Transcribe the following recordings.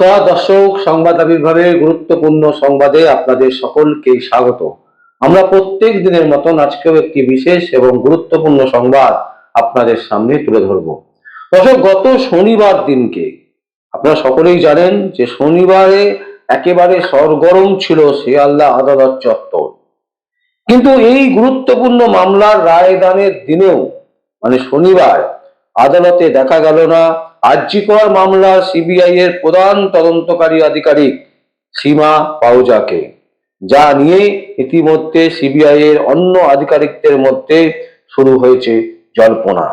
নমস্কার, দর্শক, সংবাদ আবির্ভাবের গুরুত্বপূর্ণ সংবাদে আপনাদের সকলকে স্বাগত। আমরা প্রত্যেক দিনের মতন আজকেও একটি বিশেষ এবং গুরুত্বপূর্ণ সংবাদ আপনাদের সামনে তুলে ধরব। দর্শক, গত শনিবার দিনকে আপনারা সকলেই জানেন যে শনিবারে একেবারে সরগরম ছিল শিয়ালদা আদালত চত্বর। কিন্তু এই গুরুত্বপূর্ণ মামলার রায়দানের দিনেও মানে শনিবার আদালতে দেখা গেল না। আর্যিকর মামলা সিবিআই এর প্রধান তদন্তকারী আধিকারিক সীমা পাউজাকে। যা নিয়ে ইতিমধ্যে সিবিআই এর অন্য আধিকারিকদের মধ্যে শুরু হয়েছে জল্পনা।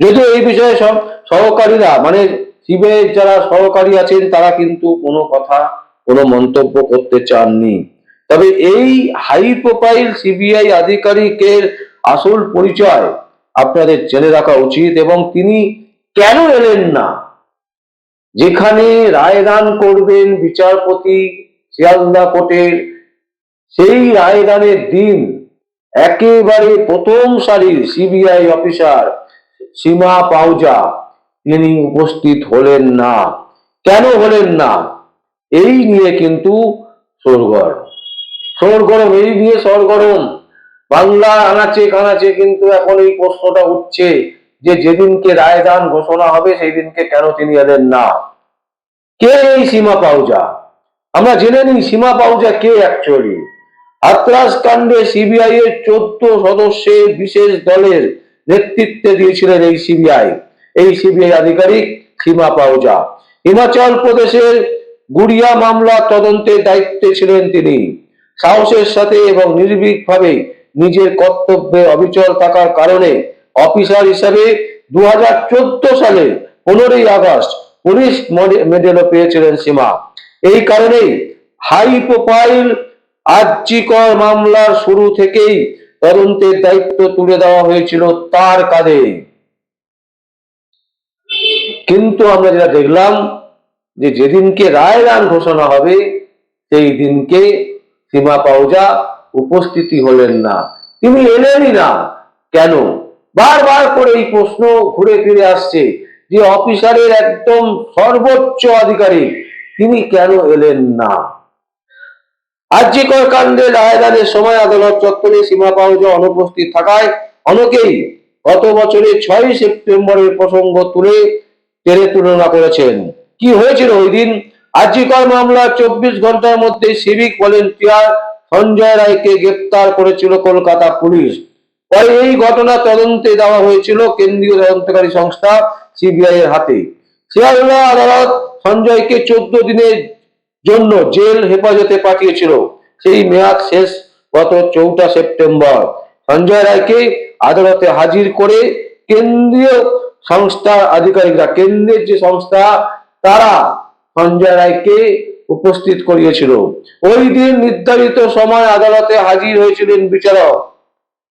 যদিও এই বিষয়ে সব সহকারীরা মানে সিবিআই যারা সহকারী আছেন, তারা কিন্তু কোনো কথা, কোনো মন্তব্য করতে চাননি। তবে এই হাই প্রোফাইল সিবিআই আধিকারিকের আসল পরিচয় আপনাদের জেনে রাখা উচিত এবং তিনি কেন এলেন না? যেখানে রায়দান করবেন বিচারপতি শিয়ালদা কোর্টের, সেই রায়দানের দিন একেবারে প্রথম সারির সিবিআই অফিসার সীমা পাউজা তিনি উপস্থিত হলেন না। কেন হলেন না? এই নিয়ে কিন্তু সরগর সরগরম এই নিয়ে সরগরম বাংলা আনাচে কানাচে কিন্তু এখন এই প্রশ্নটা উঠছে যে যেদিনকে রায়দান ঘোষণা হবে সেই দিনকে কেন তিনি এলেন না? কে এই সীমা পাউজা আমরা জেনে নিই সীমা পাউজা কে অ্যাকচুয়ালি হাতরাস কাণ্ডে সিবিআই এর চোদ্দ সদস্যের বিশেষ দলের নেতৃত্বে দিয়েছিলেন এই সিবিআই এই সিবিআই আধিকারিক সীমা পাউজা হিমাচল প্রদেশের গুড়িয়া মামলা তদন্তের দায়িত্বে ছিলেন তিনি। সাহসের সাথে এবং নির্ভীকভাবে নিজের কর্তব্যে অবিচল থাকার কারণে অফিসার হিসাবে দু হাজার চোদ্দ সালে পনেরোই আগস্ট পুলিশ মেডেলও পেয়েছিলেন সীমা। এই কারণেই হাই প্রোফাইল আর্যিকর মামলার শুরু থেকেই তদন্তের দায়িত্ব তুলে দেওয়া হয়েছিল তার কাঁধে। কিন্তু আমরা যেটা দেখলাম যে যেদিনকে রায় দান ঘোষণা হবে, সেই দিনকে সীমা পাউজা উপস্থিতি হলেন না। তিনি এলেনই না। কেন? বারবার করে এই প্রশ্ন ঘুরে ফিরে আসছে যে অফিসারের একদম সর্বোচ্চ আধিকারিক তিনি কেন এলেন না? আর্যিকর কাণ্ডে রায়দানের সময় আদালত চত্বরে সীমা পাউজা অনুপস্থিত থাকায় অনেকেই গত বছরে ছয়ই সেপ্টেম্বরের প্রসঙ্গ তুলে টেনে তুলনা করেছেন। কি হয়েছিল ওই দিন? আর্যিকর মামলা চব্বিশ ঘণ্টার মধ্যে সিভিক ভলেন্টিয়ার সঞ্জয় রায়কে গ্রেপ্তার করেছিল কলকাতা পুলিশ। পরে এই ঘটনা তদন্তে দেওয়া হয়েছিল কেন্দ্রীয় তদন্তকারী সংস্থা সিবিআই এর হাতে। শিয়ালদা আদালত সঞ্জয়কে চোদ্দ দিনের জন্য জেল হেফাজতে পাঠিয়েছিল। সেই মেয়াদ শেষ গত চৌঠা সেপ্টেম্বর। সঞ্জয় রায়কে আদালতে হাজির করে কেন্দ্রীয় সংস্থার আধিকারিকরা, কেন্দ্রের যে সংস্থা, তারা সঞ্জয় রায়কে উপস্থিত করিয়েছিল। ওই দিন নির্ধারিত সময় আদালতে হাজির হয়েছিলেন বিচারক।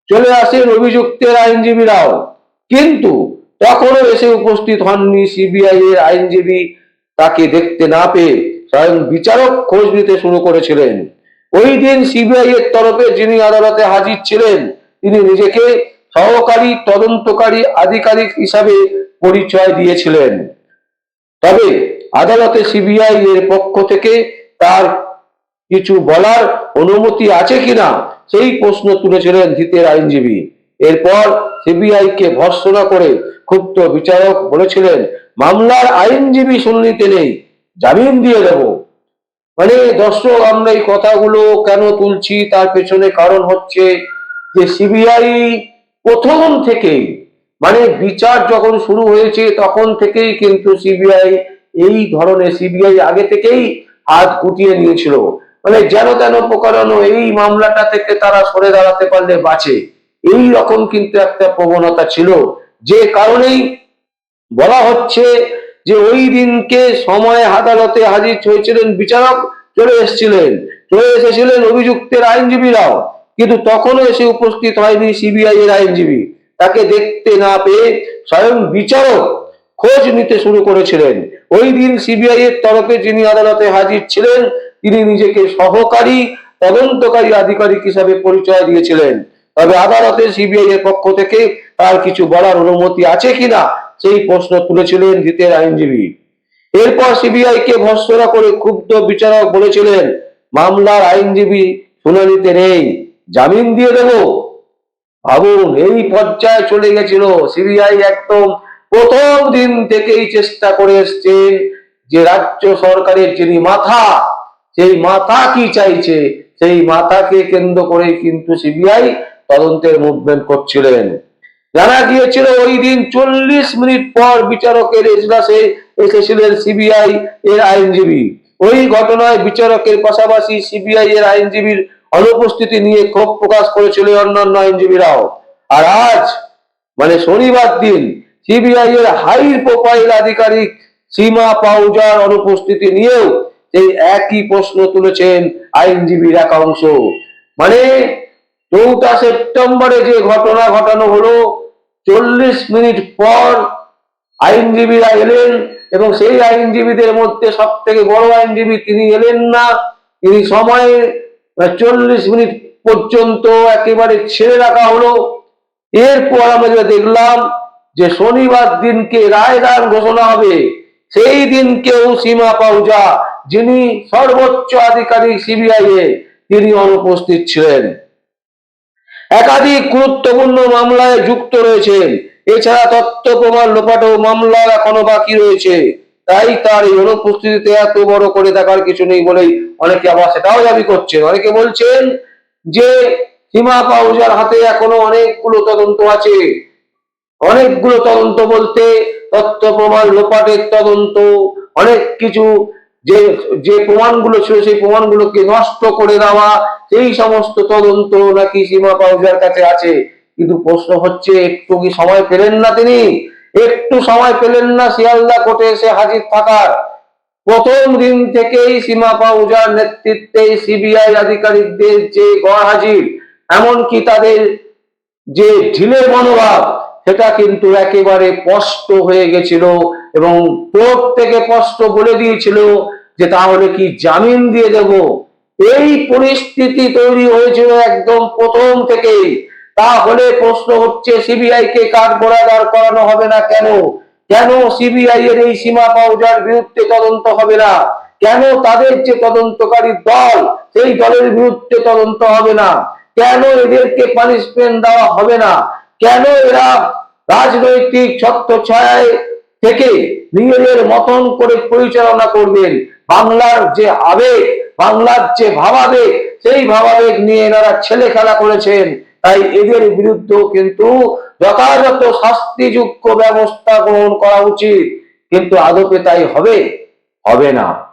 চলে আসেন অভিযুক্তের আইনজীবীরাও। কিন্তু তখনও এসে উপস্থিত হননি সিবিআই এর আইনজীবী। তাকে দেখতে না পেয়ে স্বয়ং বিচারক খোঁজ নিতে শুরু করেছিলেন। ওই দিন সিবিআই এর তরফে যিনি আদালতে হাজির ছিলেন, তিনি নিজেকে সহকারী তদন্তকারী আধিকারিক হিসাবে পরিচয় দিয়েছিলেন। তবে আদালতে সিবিআই এর পক্ষ থেকে তার কিছু বলার অনুমতি আছে কিনা, সেই প্রশ্ন তুলেছিলেন ধৃতের আইনজীবী। এরপর সিবিআই কে ভর্সনা করে ক্ষুব্ধ বিচারক বলেছিলেন, মামলার আইনজীবী শুনানিতে নেই, জামিন দিয়ে দেব। মানে দর্শক, আমরা এই কথাগুলো কেন তুলছি, তার পেছনে কারণ হচ্ছে যে সিবিআই প্রথম থেকেই মানে বিচার যখন শুরু হয়েছে তখন থেকেই কিন্তু সিবিআই এই ধরনের সিবিআই আগে থেকেই হাত গুটিয়ে নিয়েছিল। মানে যেন তেন প্রকারণ এই মামলাটা থেকে তারা সরে দাঁড়াতে পারলে বাঁচে। এই রকম কিন্তু একটা প্রবণতা ছিল। যে কারণেই বলা হচ্ছে যে ওই দিনকে সময় আদালতে হাজির হয়েছিলেন বিচারক, চলে এসেছিলেন। চলে এসেছিলেন অভিযুক্তের আইনজীবীরাও। কিন্তু তখনও এসে উপস্থিত হয়নি সিবিআই এর আইনজীবী। তাকে দেখতে না পেয়ে স্বয়ং বিচারক খোঁজ নিতে শুরু করেছিলেন। ওই দিন সিবিআই এর তরফে যিনি আদালতে হাজির ছিলেন, তিনি নিজেকে সহকারী তদন্তকারী আধিকারিক হিসাবে পরিচয় দিয়েছিলেন। তবে আদালতে সিবিআই এর পক্ষ থেকে তার কিছু বলার অনুমতি আছে কিনা, সেই প্রশ্ন তুলেছিলেন ধৃতের আইনজীবী। এরপর সিবিআই কে ভর্সনা করে ক্ষুব্ধ বিচারক বলেছিলেন, মামলার আইনজীবী শুনানিতে নেই, জামিন দিয়ে দেবো। ভাবুন, এই পর্যায়ে চলে গেছিল সিবিআই একদম প্রথম দিন থেকেই চেষ্টা করে এসছেন যে রাজ্য সরকারের যিনি মাথা, সেই মাথা কি চাইছে, সেই মাথাকে কেন্দ্র করে কিন্তু সিবিআই তদন্তের মুভমেন্ট করছিলেন। জানা গিয়েছিল ওই দিন চল্লিশ মিনিট পর বিচারকের এজলাসে এসেছিলেন সিবিআই এর আইনজীবী। ওই ঘটনায় বিচারকের পাশাপাশি সিবিআই এর আইনজীবীর অনুপস্থিতি নিয়ে ক্ষোভ প্রকাশ করেছিল অন্যান্য আইনজীবীরাও। আর আজ মানে শনিবার দিন সিবিআই এর হাই প্রোফাইল আধিকারিক সীমা পাউজার অনুপস্থিতি নিয়েও এই একই প্রশ্ন তুলেছেন আইনজীবীর একাংশ। মানে চৌঠা সেপ্টেম্বরে যে ঘটনা ঘটানো হলো, চল্লিশ মিনিট পর আইনজীবীরা এলেন এবং সেই আইনজীবীদের মধ্যে সব থেকে বড় আইনজীবী তিনি এলেন না। তিনি সময়ে চল্লিশ মিনিট পর্যন্ত একেবারে ছেড়ে রাখা হলো। এরপর আমরা যেটা দেখলাম যে শনিবার দিনকে রায় দান ঘোষণা হবে, সেই দিন কেউ সীমা পাউজা যিনি সর্বোচ্চ আধিকারিক সিবিআই এ, তিনি অনুপস্থিত ছিলেন। একাধিক গুরুত্বপূর্ণ মামলায় যুক্ত রয়েছেন। এছাড়া তথ্য প্রমাণ লোপাটেও মামলা এখনও বাকি রয়েছে। তাই তার এই অনুপস্থিতিতে এত বড় করে দেখার কিছু নেই বলেই অনেকে আবার সেটাও দাবি করছেন। অনেকে বলছেন যে সীমা পাউজার হাতে এখনও অনেকগুলো তদন্ত আছে। অনেকগুলো তদন্ত বলতে তথ্য প্রমাণ, লোপাটের তদন্ত, অনেক কিছু যে যে প্রমাণগুলো ছিল সেই প্রমাণগুলোকে নষ্ট করে দেওয়া, সেই সমস্ত তদন্ত নাকি সীমা পাউজার কাছে আছে। কিন্তু প্রশ্ন হচ্ছে, একটু কি সময় পেলেন না তিনি? একটু সময় পেলেন না শিয়ালদা কোর্টে এসে হাজির থাকার। প্রথম দিন থেকেই সীমা পাউজার নেতৃত্বে সিবিআই আধিকারিকদের যে গড় হাজির, এমনকি তাদের যে ঢিলের মনোভাব সেটা কিন্তু একেবারে স্পষ্ট হয়ে গেছিল এবং কোর্ট থেকে স্পষ্ট বলে দিয়েছিল যে তাহলে কি জামিন দিয়ে দেব? এই পরিস্থিতি তৈরি হয়েছিল একদম প্রথম থেকেই। তাহলে প্রশ্ন হচ্ছে সিবিআই কে কাঠ গোড়াদার করানো হবে না কেন? কেন সিবিআই এর এই সীমা পাউজার বিরুদ্ধে তদন্ত হবে না? কেন তাদের যে তদন্তকারী দল, সেই দলের বিরুদ্ধে তদন্ত হবে না? কেন এদেরকে পানিশমেন্ট দেওয়া হবে না? কেন এরা রাজনৈতিক ছত্রছায়ায় থেকে নিজেদের মতন করে পরিচালনা করবেন? বাংলার যে আবেগ, বাংলার যে ভাবাবেগ, সেই ভাবাবেগ নিয়ে এনারা ছেলে খেলা করেছেন। তাই এদের বিরুদ্ধেও কিন্তু যথাযথ শাস্তিযোগ্য ব্যবস্থা গ্রহণ করা উচিত। কিন্তু আদপে তাই হবে হবে না।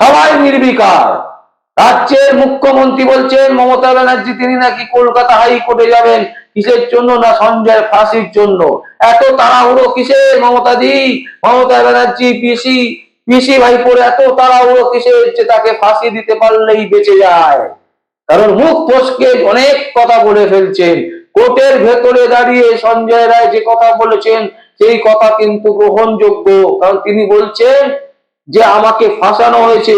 সবাই নির্বিকার। রাজ্যের মুখ্যমন্ত্রী বলছেন, মমতা ব্যানার্জি, তিনি নাকি কলকাতা হাইকোর্টে যাবেন। কিসের জন্য না সঞ্জয় ফাঁসির জন্য? এত তাড়াহুড়ো কিসের মমতা দি? মমতা ব্যানার্জি, পিসি পিসি ভাই পরে এত তাড়াহুড়ো কিসের যে তাকে ফাঁসি দিতে পারলেই বেঁচে যায়? কারণ মুখ ফসকে অনেক কথা বলে ফেলছেন। কোর্টের ভেতরে দাঁড়িয়ে সঞ্জয় রায় যে কথা বলেছেন, সেই কথা কিন্তু গ্রহণযোগ্য। কারণ তিনি বলছেন যে আমাকে ফাঁসানো হয়েছে।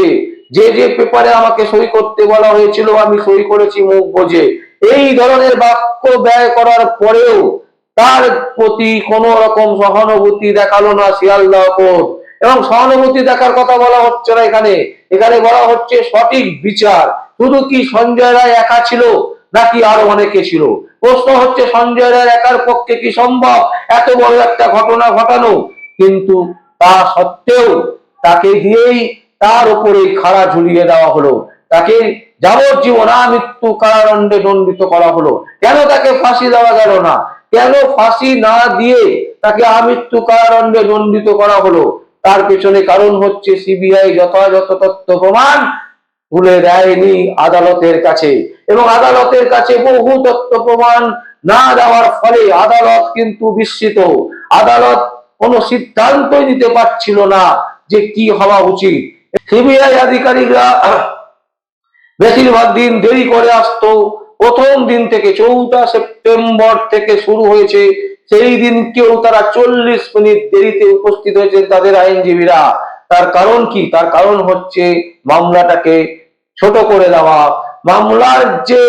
যে যে পেপারে আমাকে সই করতে বলা হয়েছিল, আমি সই করেছি মুখ বোঝে এই ধরনের বাক্য ব্যয় করার পরেও তার প্রতি কোন রকম সহানুভূতি দেখাল না শিয়ালদহ কোর্ট। এবং সহানুভূতি দেখার কথা বলা হচ্ছে না এখানে। এখানে বলা হচ্ছে সঠিক বিচার। শুধু কি সঞ্জয় রায় একা ছিল, নাকি আরও অনেকে ছিল? প্রশ্ন হচ্ছে, সঞ্জয় রায়ের একার পক্ষে কি সম্ভব? এত বড় একটা ঘটনা ঘটানো। কিন্তু তা সত্ত্বেও তাকে দিয়েই তার উপরে খাড়া ঝুলিয়ে দেওয়া হলো। তাকে যাবজ্জীবন মৃত্যু কারাদণ্ডে দণ্ডিত করা হলো। কেন তাকে ফাঁসি দেওয়া গেল না? কেন ফাঁসি না দিয়ে তাকে আমৃত্যু কারাদণ্ডে দণ্ডিত করা হলো? তার পেছনে কারণ হচ্ছে সিবিআই যথাযথ তথ্য প্রমাণ তুলে দেয়নি আদালতের কাছে। এবং আদালতের কাছে বহু তথ্য প্রমাণ না দেওয়ার ফলে আদালত কিন্তু বিস্মিত। আদালত কোনো সিদ্ধান্তই নিতে পারছিল না যে কি হওয়া উচিত। সিবিআই আধিকারিকরা বেশিরভাগ দিন দেরি করে আসতো। প্রথম দিন থেকে চৌঠা সেপ্টেম্বর থেকে শুরু হয়েছে। সেই দিন কেউ তারা চল্লিশ মিনিট দেরিতে উপস্থিত হয়েছে তাদের আইনজীবীরা। তার কারণ কি? তার কারণ হচ্ছে মামলাটাকে ছোট করে দেওয়া। মামলার যে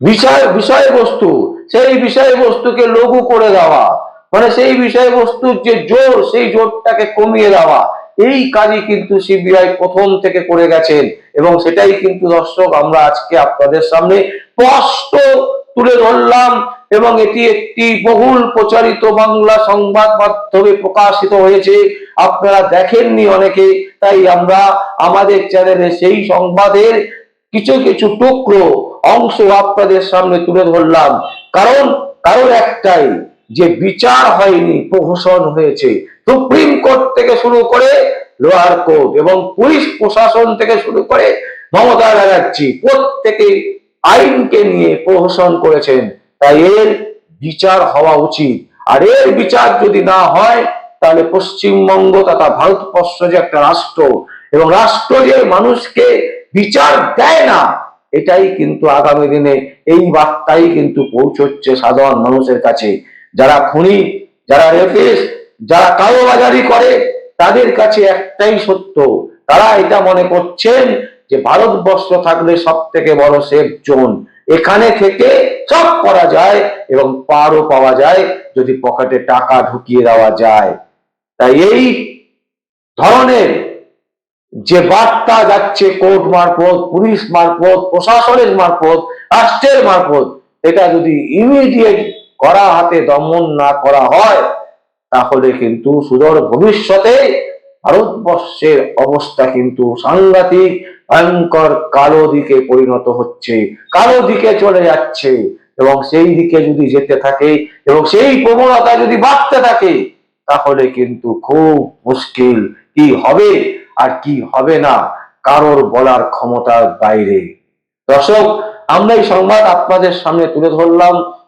বিষয়, বিষয়বস্তু, সেই বিষয়বস্তুকে লঘু করে দেওয়া। মানে সেই বিষয়বস্তুর যে জোর, সেই জোরটাকে কমিয়ে দেওয়া। এই কাজই কিন্তু সিবিআই প্রথম থেকে করে গেছেন। এবং সেটাই কিন্তু দর্শক, আমরা আজকে আপনাদের সামনে স্পষ্ট তুলে ধরলাম এবং এটি একটি বহুল প্রচারিত বাংলা সংবাদ মাধ্যমে প্রকাশিত হয়েছে। আপনারা দেখেননি অনেকে, তাই আমরা আমাদের চ্যানেলে সেই সংবাদের কিছু কিছু টুকরো, অংশ আপনাদের সামনে তুলে ধরলাম। কারণ কারণ একটাই যে বিচার হয়নি, প্রহসন হয়েছে। সুপ্রিম কোর্ট থেকে শুরু করে লোয়ার কোর্ট এবং পুলিশ প্রশাসন থেকে শুরু করে মমতা ব্যানার্জি প্রত্যেকে আইনকে নিয়ে প্রহসন করেছেন। তাই এর বিচার হওয়া উচিত। আর এর বিচার যদি না হয়, তাহলে পশ্চিমবঙ্গ তথা ভারতবর্ষ যে একটা রাষ্ট্র, এবং রাষ্ট্র যে মানুষকে বিচার দেয় না, এটাই কিন্তু আগামী দিনে এই বার্তাই কিন্তু পৌঁছচ্ছে সাধারণ মানুষের কাছে। যারা খুনি, যারা রেপিস যারা কালোবাজারি করে, তাদের কাছে একটাই সত্য, তারা এটা মনে করছেন যে ভারতবর্ষ থাকলে সব থেকে বড় সেফ জোন এখানে থেকে সব করা যায় এবং পারও পাওয়া যায় যদি পকেটে টাকা ঢুকিয়ে দেওয়া যায়। তাই এই ধরনের যে বার্তা যাচ্ছে, কোর্ট মারফত, পুলিশ মারফত, প্রশাসনের মারফত, রাষ্ট্রের মারফত, এটা যদি ইমিডিয়েট করা হাতে দমন না করা হয়, তাহলে কিন্তু সুদূর ভবিষ্যতে ভারতবর্ষের অবস্থা কিন্তু সাংঘাতিক, ভয়ঙ্কর কালো দিকে পরিণত হচ্ছে, কালো দিকে চলে যাচ্ছে। এবং সেই দিকে যদি যেতে থাকে এবং সেই প্রবণতা যদি বাড়তে থাকে, তাহলে কিন্তু খুব মুশকিল কি হবে আর কি হবে না কারোর বলার ক্ষমতার বাইরে। দর্শক, আমরা এই সংবাদ আপনাদের সামনে তুলে ধরলাম।